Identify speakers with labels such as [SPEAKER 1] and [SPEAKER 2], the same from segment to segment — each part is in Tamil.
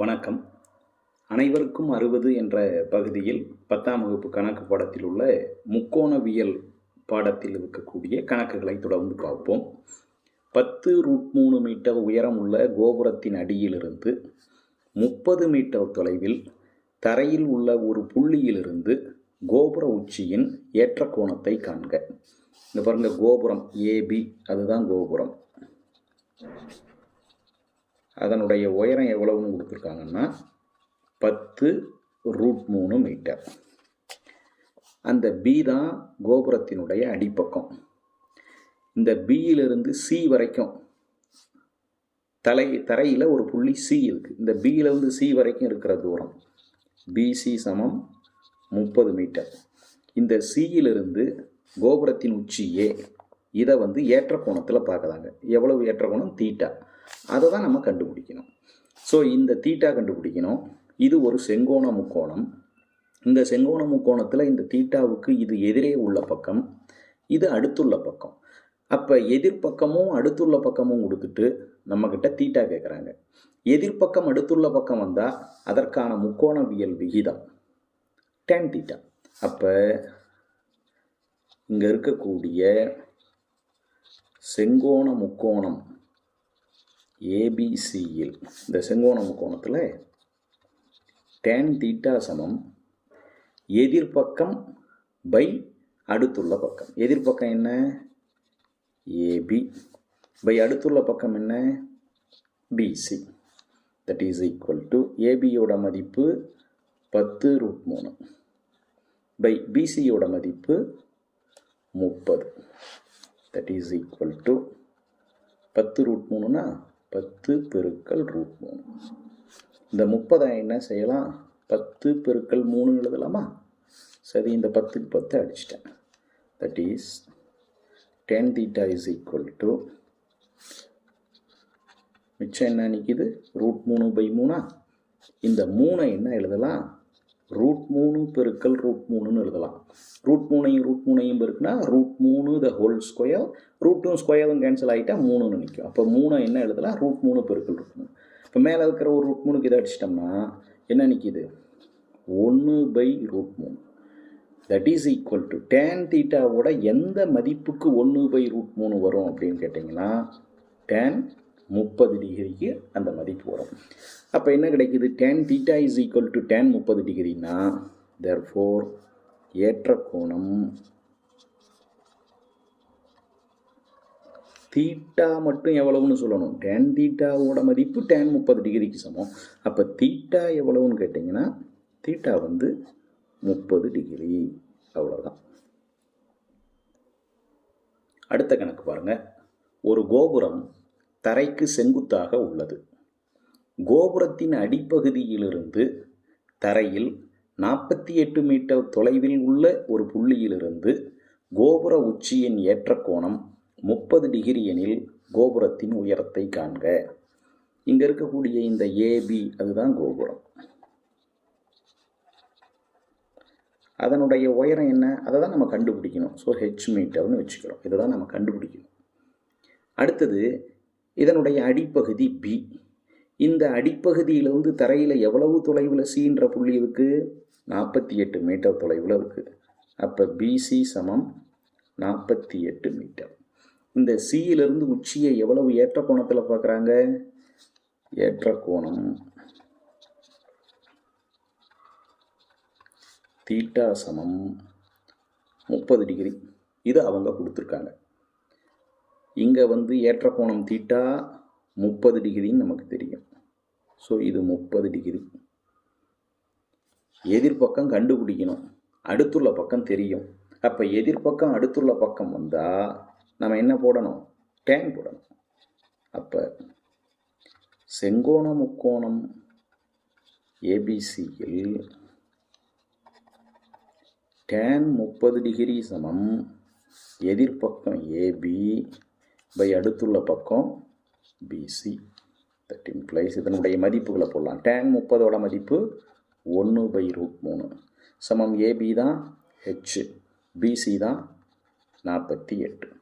[SPEAKER 1] வணக்கம். அனைவருக்கும் அறுபது என்ற பகுதியில் பத்தாம் வகுப்பு கணக்கு பாடத்தில் உள்ள முக்கோணவியல் பாடத்தில் இருக்கக்கூடிய கணக்குகளை தொடர்ந்து பார்ப்போம். பத்து ரூட் மூணு மீட்டர் உயரம் உள்ள கோபுரத்தின் அடியிலிருந்து முப்பது மீட்டர் தொலைவில் தரையில் உள்ள ஒரு புள்ளியிலிருந்து கோபுர உச்சியின் ஏற்ற கோணத்தை காண்க. இந்த பாருங்கள் கோபுரம் ஏபி அதுதான் கோபுரம். அதனுடைய உயரம் எவ்வளவுன்னு கொடுத்துருக்காங்கன்னா பத்து ரூட் மூணு மீட்டர். அந்த பி தான் கோபுரத்தினுடைய அடிப்பக்கம். இந்த பியிலிருந்து சி வரைக்கும் தலை தரையில் ஒரு புள்ளி சி இருக்குது இந்த பியிலிருந்து சி வரைக்கும் இருக்கிற தூரம் பிசி சமம் முப்பது மீட்டர். இந்த சியிலிருந்து கோபுரத்தின் உச்சியே இதை வந்து ஏற்ற கோணத்தில் பார்க்குறாங்க. எவ்வளவு ஏற்ற கோணம் தீட்டா. அதை தான் நம்ம கண்டுபிடிக்கணும். ஸோ இந்த தீட்டா கண்டுபிடிக்கணும். இது ஒரு செங்கோண முக்கோணம். இந்த செங்கோண முக்கோணத்தில் இந்த தீட்டாவுக்கு இது எதிரே உள்ள பக்கம் இது அடுத்துள்ள பக்கம். அப்போ எதிர்ப்பக்கமும் அடுத்துள்ள பக்கமும் கொடுத்துட்டு நம்மக்கிட்ட தீட்டா கேட்குறாங்க எதிர்ப்பக்கம் அடுத்துள்ள பக்கம் வந்தால் அதற்கான முக்கோணவியல் விகிதம் டேன் தீட்டா அப்போ இங்கே இருக்கக்கூடிய செங்கோண முக்கோணம் ஏபிசியில் இந்த செங்கோண முக்கோணத்தில் டேன் தீட்டா சமம் எதிர்பக்கம் பை அடுத்துள்ள பக்கம். எதிர்பக்கம் என்ன? ஏபி பை அடுத்துள்ள பக்கம் என்ன? BC that is equal to ஏபியோட மதிப்பு பத்து ரூட் மூணு. பை பிசியோட மதிப்பு முப்பது. தட் இஸ் ஈக்குவல் டு பத்து ரூட் மூணுனா பத்து பெருக்கல் ரூட் மூணு. இந்த முப்பதை என்ன செய்யலாம்? பத்து பெருக்கல் மூணு எழுதலாமா? சரி இந்த பத்துக்கு பத்து அடிச்சிட்டேன். That is ten theta is equal to மிச்சம் என்ன நிற்கிது ரூட் மூணு பை மூணா. இந்த மூணை என்ன எழுதலாம்? ரூட் மூணு பெருக்கல் ரூட் மூணுன்னு எழுதலாம். ரூட் மூணையும் ரூட் மூணையும் பெருக்குனா ரூட் மூணு த ஹோல் ஸ்கொயர் ரூட்டும் ஸ்கொயரும் கேன்சல் ஆகிட்டா மூணுன்னு நிற்கும் அப்போ மூணை என்ன எழுதலாம்? ரூட் மூணு பெருக்கல் ரூட் மூணு இப்போ மேலே இருக்கிற ஒரு ரூட் மூணுக்கு இதை அடிச்சிட்டோம்னா என்ன நிற்கிது ஒன்று பை ரூட் மூணு that is equal to tan தீட்டாவோட எந்த மதிப்புக்கு ஒன்று பை ரூட் மூணு வரும் அப்படின்னு கேட்டிங்கன்னா டேன் முப்பது டிகிரிக்கு அந்த மதிப்பு வரும். அப்போ என்ன கிடைக்குது? Tan theta is equal to tan முப்பது டிகிரினா தேர் ஃபோர் ஏற்ற கோணம் தீட்டா மட்டும் எவ்வளவுன்னு சொல்லணும். டேன் தீட்டாவோட மதிப்பு டேன் முப்பது டிகிரிக்கு சமம். அப்போ தீட்டா எவ்வளவுன்னு கேட்டிங்கன்னா தீட்டா வந்து முப்பது டிகிரி. அவ்வளோதான் அடுத்த கணக்கு பாருங்கள் ஒரு கோபுரம் தரைக்கு செங்குத்தாக உள்ளது. கோபுரத்தின் அடிப்பகுதியிலிருந்து தரையில் நாற்பத்தி எட்டு மீட்டர் தொலைவில் உள்ள ஒரு புள்ளியிலிருந்து கோபுர உச்சியின் ஏற்ற கோணம் முப்பது டிகிரி எனில் கோபுரத்தின் உயரத்தை காண்க. இங்கே இருக்கக்கூடிய இந்த ஏபி அதுதான் கோபுரம். அதனுடைய உயரம் என்ன? அதை தான் நம்ம கண்டுபிடிக்கணும். ஸோ ஹெச் மீட்டர்னு வச்சுக்கிறோம். இதை தான் நம்ம கண்டுபிடிக்கணும். அடுத்தது இதனுடைய அடிப்பகுதி பி இந்த அடிப்பகுதியிலிருந்து தரையில் எவ்வளவு தொலைவில் சீன்ற புள்ளி இருக்குது நாற்பத்தி எட்டு மீட்டர் தொலைவில் இருக்குது அப்போ பிசி சமம் நாற்பத்தி எட்டு மீட்டர். இந்த சியிலிருந்து உச்சியை எவ்வளவு ஏற்ற கோணத்தில் பார்க்குறாங்க ஏற்ற கோணம் தீட்டா சமம் முப்பது டிகிரி. இது அவங்க கொடுத்துருக்காங்க. இங்கே வந்து ஏற்ற கோணம் தீட்டா முப்பது டிகிரின்னு நமக்கு தெரியும். ஸோ இது முப்பது டிகிரி. எதிர்பக்கம் கண்டுபிடிக்கணும். அடுத்துள்ள பக்கம் தெரியும். அப்போ எதிர்பக்கம் அடுத்துள்ள பக்கம் வந்தால் நம்ம என்ன போடணும்? டேன் போடணும். அப்போ செங்கோண முக்கோணம் ஏபிசியில் டேன் முப்பது டிகிரி சமம். எதிர்பக்கம் ஏபி பை அடுத்துள்ள பக்கம் பிசி தட் இம்ப்ளைஸ் இதனுடைய மதிப்புகளை போடலாம். டேன் முப்பதோட மதிப்பு ஒன்று பை ரூட் மூணு. சமம் ஏபி தான் ஹெச் பிசி தான் நாற்பத்தி எட்டு.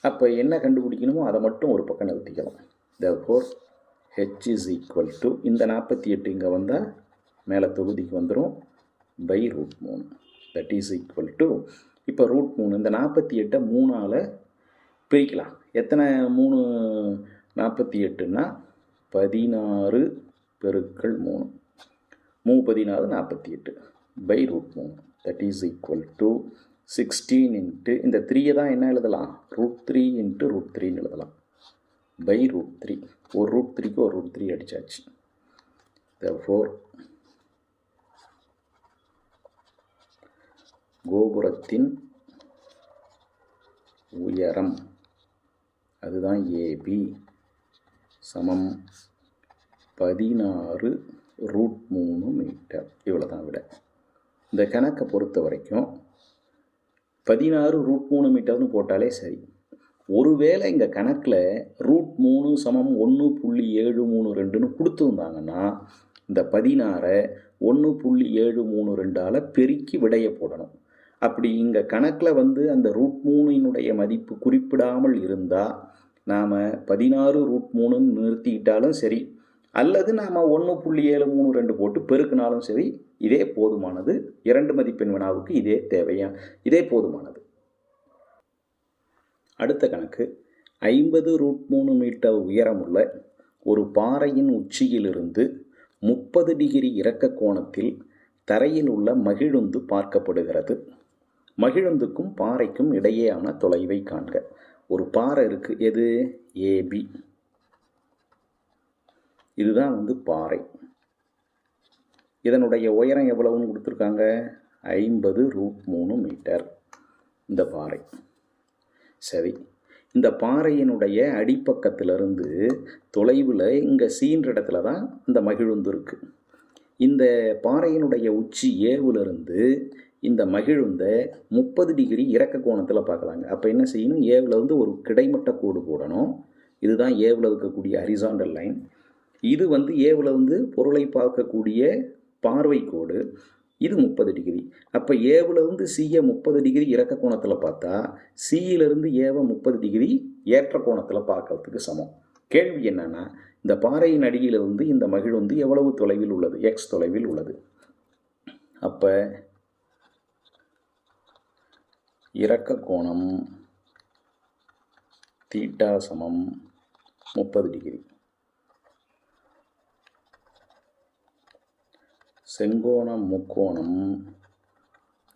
[SPEAKER 1] அப்போ என்ன கண்டுபிடிக்கணுமோ அதை மட்டும் ஒரு பக்கம் நிறுத்திக்கலாம். Therefore H is equal to இந்த நாற்பத்தி எட்டு இங்கே வந்தால் மேலே தொகுதிக்கு வந்துடும் பை ரூட் மூணு. தட் இஸ் ஈக்குவல் டு இப்போ ரூட் மூணு இந்த நாற்பத்தி எட்டை மூணால் பிரிக்கலாம். எத்தனை? மூணு நாற்பத்தி எட்டுன்னா பதினாறு பெருக்கள் மூணு. மூ பதினாறு நாற்பத்தி எட்டு பை ரூட் மூணு. That is equal to sixteen into இந்த த்ரீயை தான் என்ன எழுதலாம்? ரூட் த்ரீ இன்ட்டு ரூட் த்ரீன்னு எழுதலாம். பை ரூட் த்ரீ ஒரு ரூட் த்ரீக்கு ஒரு ரூட் த்ரீ அடித்தாச்சு ஃபோர் கோபுரத்தின் உயரம் அதுதான் ஏபி சமம். பதினாறு ரூட் மூணு மீட்டர். இவ்வளோ தான் விட. இந்த கணக்கை பொறுத்த வரைக்கும் பதினாறு ரூட் மூணு மீட்டர்னு போட்டாலே சரி. ஒருவேளை இங்கே கணக்கில் ரூட் மூணு சமம் ஒன்று புள்ளி ஏழு மூணு ரெண்டுன்னு கொடுத்துருந்தாங்கன்னா இந்த பதினாறை ஒன்று புள்ளி ஏழு மூணு ரெண்டால் பெருக்கி விடைய போடணும். அப்படி இங்கே கணக்கில் வந்து அந்த ரூட் மூணினுடைய மதிப்பு குறிப்பிடாமல் இருந்தால் நாம் பதினாறு ரூட் மூணுன்னு நிறுத்திக்கிட்டாலும் சரி அல்லது நாம் ஒன்று புள்ளி ஏழு மூணு ரெண்டு போட்டு பெருக்கினாலும் சரி இதே போதுமானது. இரண்டு மதிப்பெண் வினாவுக்கு இதே தேவையா? இதே போதுமானது. அடுத்த கணக்கு. ஐம்பது ரூட் மூணு மீட்டர் உயரமுள்ள ஒரு பாறையின் உச்சியிலிருந்து முப்பது டிகிரி இறக்க கோணத்தில் தரையில் உள்ள மகிழுந்து பார்க்கப்படுகிறது. மகிழுந்துக்கும் பாறைக்கும் இடையேயான தொலைவை காண்க. ஒரு பாறை இருக்குது எது? ஏபி இதுதான் வந்து பாறை. இதனுடைய உயரம் எவ்வளவுன்னு கொடுத்துருக்காங்க? ஐம்பது ரூட் மூணு மீட்டர். இந்த பாறை. சரி. இந்த பாறையினுடைய அடிப்பக்கத்திலிருந்து தொலைவில் இங்கே சீன்ற இடத்துல தான் இந்த மகிழுந்து இருக்குது இந்த பாறையினுடைய உச்சி ஏவுலேருந்து இந்த மகிழுந்தை முப்பது டிகிரி இறக்க கோணத்தில் பார்க்கலாங்க. அப்போ என்ன செய்யணும்? ஏவில் வந்து ஒரு கிடைமட்ட கோடு போடணும். இதுதான் ஏவில் இருக்கக்கூடிய ஹரிசாண்டல் லைன். இது வந்து ஏவில் வந்து பொருளை பார்க்கக்கூடிய பார்வை கோடு. இது முப்பது டிகிரி. அப்போ ஏவில் இருந்து சியை முப்பது டிகிரி இறக்க கோணத்தில் பார்த்தா சியிலிருந்து ஏவை முப்பது டிகிரி ஏற்ற கோணத்தில் பார்க்கறதுக்கு சமம். கேள்வி என்னென்னா இந்த பாறையின் அடியிலிருந்து இந்த மகிழ் வந்து எவ்வளவு தொலைவில் உள்ளது? எக்ஸ் தொலைவில் உள்ளது. அப்போ இறக்க கோணம் தீட்டா சமம் முப்பது டிகிரி. செங்கோணம் முக்கோணம்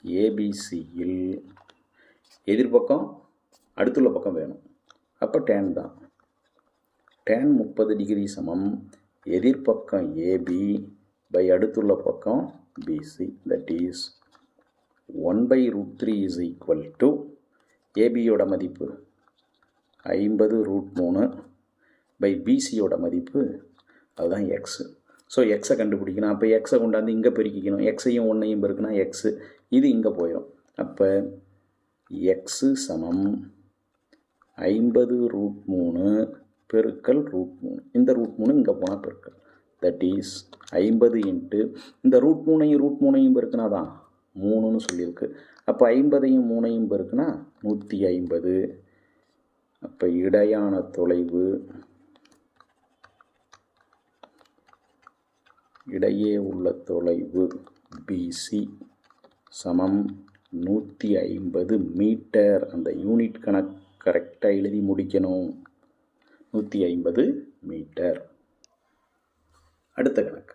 [SPEAKER 1] ஏபிசியில் எதிர்பக்கம் அடுத்துள்ள பக்கம் வேணும். அப்போ டேன் தான். டேன் முப்பது டிகிரி சமம் எதிர்பக்கம் ஏபி பை அடுத்துள்ள பக்கம் BC that is one by root three is equal to ஏபியோட மதிப்பு ஐம்பது ரூட் மூணு பை பிசியோட மதிப்பு அதுதான் எக்ஸு ஸோ எக்ஸை கண்டுபிடிக்கணும். அப்போ எக்ஸை கொண்டாந்து இங்கே பெருக்கிக்கணும். எக்ஸையும் ஒன்றையும் பெருக்கினா எக்ஸு இது இங்கே போயிடும் அப்போ எக்ஸு சமம் ஐம்பது ரூட் மூணு பெருக்கல் ரூட் மூணு. இந்த ரூட் மூணு இங்கே போனால் பெருக்கல். தட் இஸ் ஐம்பது இன்ட்டு இந்த ரூட் மூணையும் ரூட் மூணையும் பெருக்கினா தான் மூணுன்னு சொல்லியிருக்கு. அப்போ ஐம்பதையும் மூணையும் பெருக்குன்னா நூற்றி ஐம்பது. அப்போ இடையான தொலைவு இடையே உள்ள தொலைவு பிசி சமம் நூற்றி ஐம்பது மீட்டர். அந்த யூனிட் கணக்கு கரெக்டாக எழுதி முடிக்கணும். நூற்றி ஐம்பது மீட்டர். அடுத்த கணக்கு.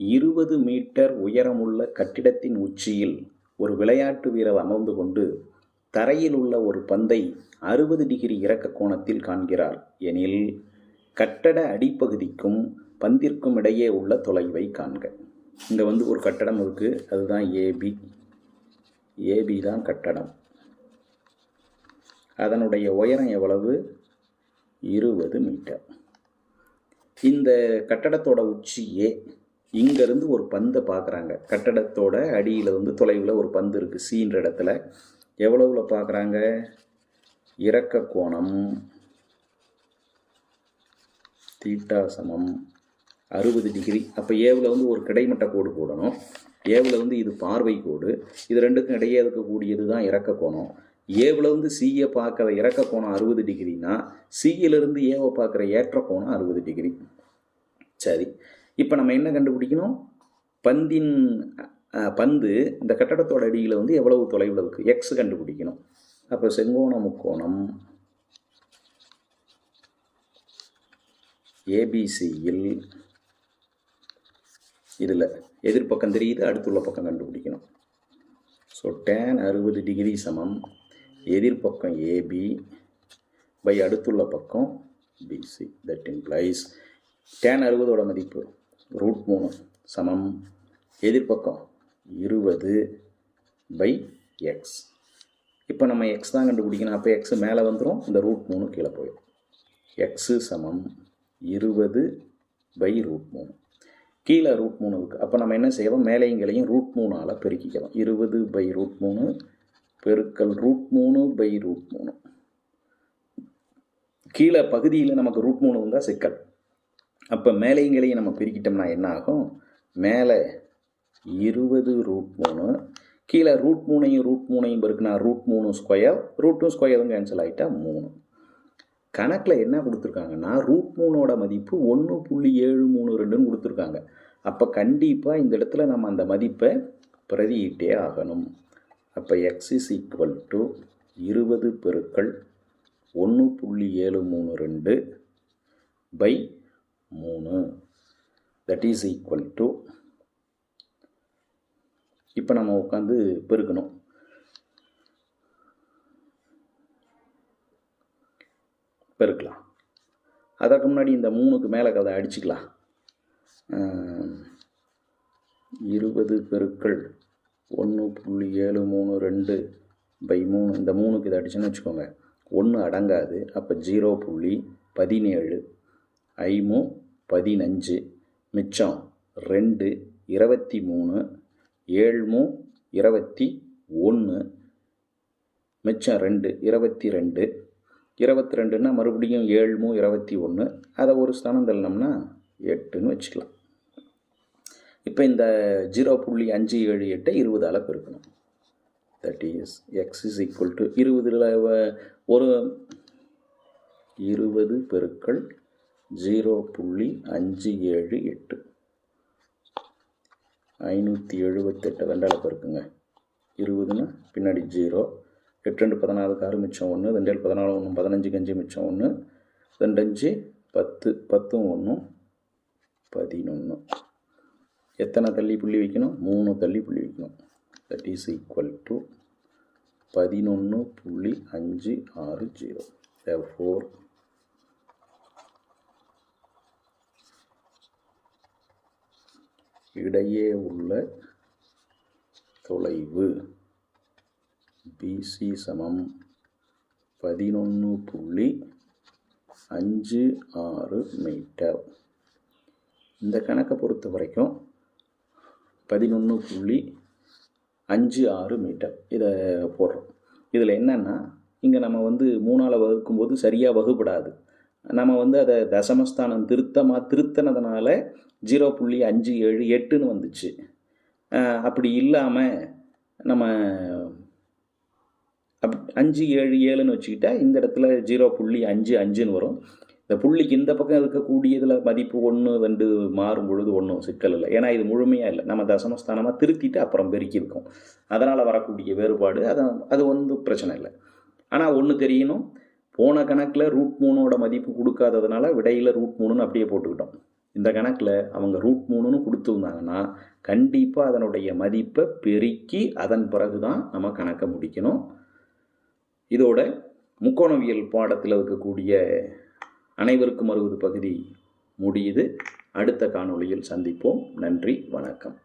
[SPEAKER 1] இருபது மீட்டர் உயரமுள்ள கட்டிடத்தின் உச்சியில் ஒரு விளையாட்டு வீரர் அமர்ந்து கொண்டு தரையில் உள்ள ஒரு பந்தை அறுபது டிகிரி இறக்க கோணத்தில் காண்கிறார். எனில் கட்டட அடிப்பகுதிக்கும் பந்திற்கும் இடையே உள்ள தொலைவை காண்க. இங்கே வந்து ஒரு கட்டடம் இருக்குது அதுதான் ஏபி ஏபி தான் கட்டடம். அதனுடைய உயரம் எவ்வளவு? இருபது மீட்டர். இந்த கட்டடத்தோட உச்சி ஏ இங்கேருந்து ஒரு பந்தை பார்க்குறாங்க. கட்டடத்தோட அடியில் வந்து தொலைவில் ஒரு பந்து இருக்குது சீன்ற இடத்துல. எவ்வளவுல பார்க்குறாங்க? இறக்க கோணம். தீட்டா சமம். அறுபது டிகிரி. அப்போ ஏவில் வந்து ஒரு கிடைமட்ட கோடு போடணும். ஏவில் வந்து இது பார்வை கோடு. இது ரெண்டுக்கும் இடையே இருக்கக்கூடியது தான் இறக்க கோணம். ஏவில் வந்து சியை பார்க்குற இறக்க கோணம் அறுபது டிகிரினா சியிலிருந்து ஏவை பார்க்குற ஏற்ற கோணம் அறுபது டிகிரி. சரி. இப்போ நம்ம என்ன கண்டுபிடிக்கணும்? பந்தின் பந்து இந்த கட்டடத்தோட அடியில் வந்து எவ்வளவு தொலைவில் இருக்குது எக்ஸ் கண்டுபிடிக்கணும். அப்போ செங்கோண முக்கோணம் ஏபிசியில் இதில் எதிர்ப்பக்கம் தெரியுது அடுத்துள்ள பக்கம் கண்டுபிடிக்கணும். ஸோ டேன் அறுபது டிகிரி சமம். எதிர்ப்பக்கம் ஏபி பை அடுத்துள்ள பக்கம் பிசி தட் இம்ப்ளைஸ் டேன் அறுபதோட மதிப்பு. ரூட் மூணு சமம். எதிர்ப்பக்கம் இருபது பை எக்ஸ் இப்போ நம்ம எக்ஸ் தான் கண்டுபிடிக்கணும். அப்போ எக்ஸ் மேலே வந்துடும் இந்த ரூட் மூணு கீழே போயிடும் எக்ஸு சமம் இருபது பை ரூட் மூணு. கீழே ரூட் மூணு இருக்குது அப்போ நம்ம என்ன செய்வோம் மேலையும் கீழையும் ரூட் மூணால் பெருக்கிக்கலாம் இருபது பை ரூட் மூணு பெருக்கல் ரூட் மூணு பை ரூட் மூணு. கீழே பகுதியில் நமக்கு ரூட் மூணு வந்தால் சிக்கல். அப்போ மேலையும் நம்ம பிரிக்கிட்டோம்னா என்ன ஆகும் மேலே இருபது ரூட் மூணு கீழே ரூட் மூணையும் ரூட் மூணையும் இருக்குன்னா ரூட் மூணு ஸ்கொயர் ரூட்டும் ஸ்கொயரும் கேன்சல் ஆகிட்டா மூணு. கணக்கில் என்ன கொடுத்துருக்காங்கன்னா ரூட் மூணோட மதிப்பு ஒன்று புள்ளி ஏழு மூணு ரெண்டுன்னு கொடுத்துருக்காங்க. அப்போ கண்டிப்பாக இந்த இடத்துல நம்ம அந்த மதிப்பை பிரதியிட்டே ஆகணும். அப்போ எக்ஸ் இஸ் ஈக்குவல் டு இருபது பெருக்கள் ஒன்று புள்ளி ஏழு மூணு ரெண்டு பை மூணு. தட் இஸ் ஈக்குவல் டு இப்போ நம்ம உட்காந்து பெருக்கணும். பெருக்கலாம். அதற்கு முன்னாடி இந்த மூணுக்கு மேலே கதை அடிச்சுக்கலாம். இருபது பெருக்கள் ஒன்று புள்ளி ஏழு மூணு ரெண்டு பை மூணு. இந்த மூணுக்கு இதை அடிச்சுன்னு வச்சுக்கோங்க. ஒன்று அடங்காது. அப்போ ஜீரோ புள்ளி பதினேழு ஐமு பதினஞ்சு மிச்சம் ரெண்டு இருபத்தி மூணு ஏழ்மு இருபத்தி ஒன்று மிச்சம் ரெண்டு இருபத்தி ரெண்டு. இருபத்தி ரெண்டுன்னா மறுபடியும் ஏழ்மு இருபத்தி ஒன்று அதை ஒரு ஸ்தானம் தள்ளினோம்னா எட்டுன்னு வச்சுக்கலாம். இப்போ இந்த ஜீரோ புள்ளி அஞ்சு ஏழு எட்டை இருபதால் பெருக்கணும். That is X is equal to இருபதில் ஒரு இருபது பெருக்கள் ஜீரோ புள்ளி அஞ்சு ஏழு எட்டு. ஐநூற்றி எழுபத்தெட்டு ரெண்டால் பெருக்குங்க. இருபதுன்னு பின்னாடி ஜீரோ. எட்டு ரெண்டு பதினாலுக்கு ஆறு மிச்சம் ஒன்று ரெண்டு ஏழு பதினாலு ஒன்று பதினஞ்சுக்கு அஞ்சு மிச்சம் ஒன்று ரெண்டு அஞ்சு பத்து பத்தும் ஒன்றும் பதினொன்று. எத்தனை தள்ளி புள்ளி வைக்கணும்? மூணு தள்ளி புள்ளி வைக்கணும். தட் இஸ் ஈக்குவல் டு பதினொன்று புள்ளி அஞ்சு ஆறு ஜீரோ. ஃபோர் இடையே உள்ள தொலைவு. பிசி சமம் பதினொன்று புள்ளி அஞ்சு ஆறு மீட்டர். இந்த கணக்கை பொறுத்த வரைக்கும் பதினொன்று புள்ளி அஞ்சு ஆறு மீட்டர் இதை போடுறோம். இதில் என்னென்னா இங்கே நம்ம வந்து மூணால் வகுக்கும்போது சரியாக வகுப்படாது. நம்ம வந்து அதை தசமஸ்தானம் திருத்தமாக திருத்தினதுனால ஜீரோ புள்ளி அஞ்சு ஏழு எட்டுன்னு வந்துச்சு. அப்படி இல்லாமல் நம்ம அப் அஞ்சு ஏழு ஏழுன்னு வச்சுக்கிட்டா இந்த இடத்துல ஜீரோ புள்ளி அஞ்சு அஞ்சுன்னு வரும். இந்த புள்ளிக்கு இந்த பக்கம் இருக்கக்கூடியதில் மதிப்பு ஒன்று ரெண்டு மாறும் பொழுது ஒன்றும் சிக்கல் இல்லை. ஏன்னா இது முழுமையாக இல்லை. நம்ம தசமஸ்தானமாக திருத்திட்டு அப்புறம் பெருக்கியிருக்கோம். அதனால் வரக்கூடிய வேறுபாடு அது அது வந்து பிரச்சனை இல்லை. ஆனால் ஒன்று தெரியணும். போன கணக்கில் ரூட் மூணோட மதிப்பு கொடுக்காததுனால விடையில் ரூட் மூணுன்னு அப்படியே போட்டுக்கிட்டோம். இந்த கணக்கில் அவங்க ரூட் மூணுன்னு கொடுத்துருந்தாங்கன்னா கண்டிப்பாக அதனுடைய மதிப்பை பெருக்கி அதன் பிறகு தான் நம்ம கணக்கை முடிக்கணும். இதோட முக்கோணவியல் பாடத்தில் இருக்கக்கூடிய அனைவருக்கும் அறுபது பகுதி முடியுது. அடுத்த காணொளியில் சந்திப்போம். நன்றி வணக்கம்.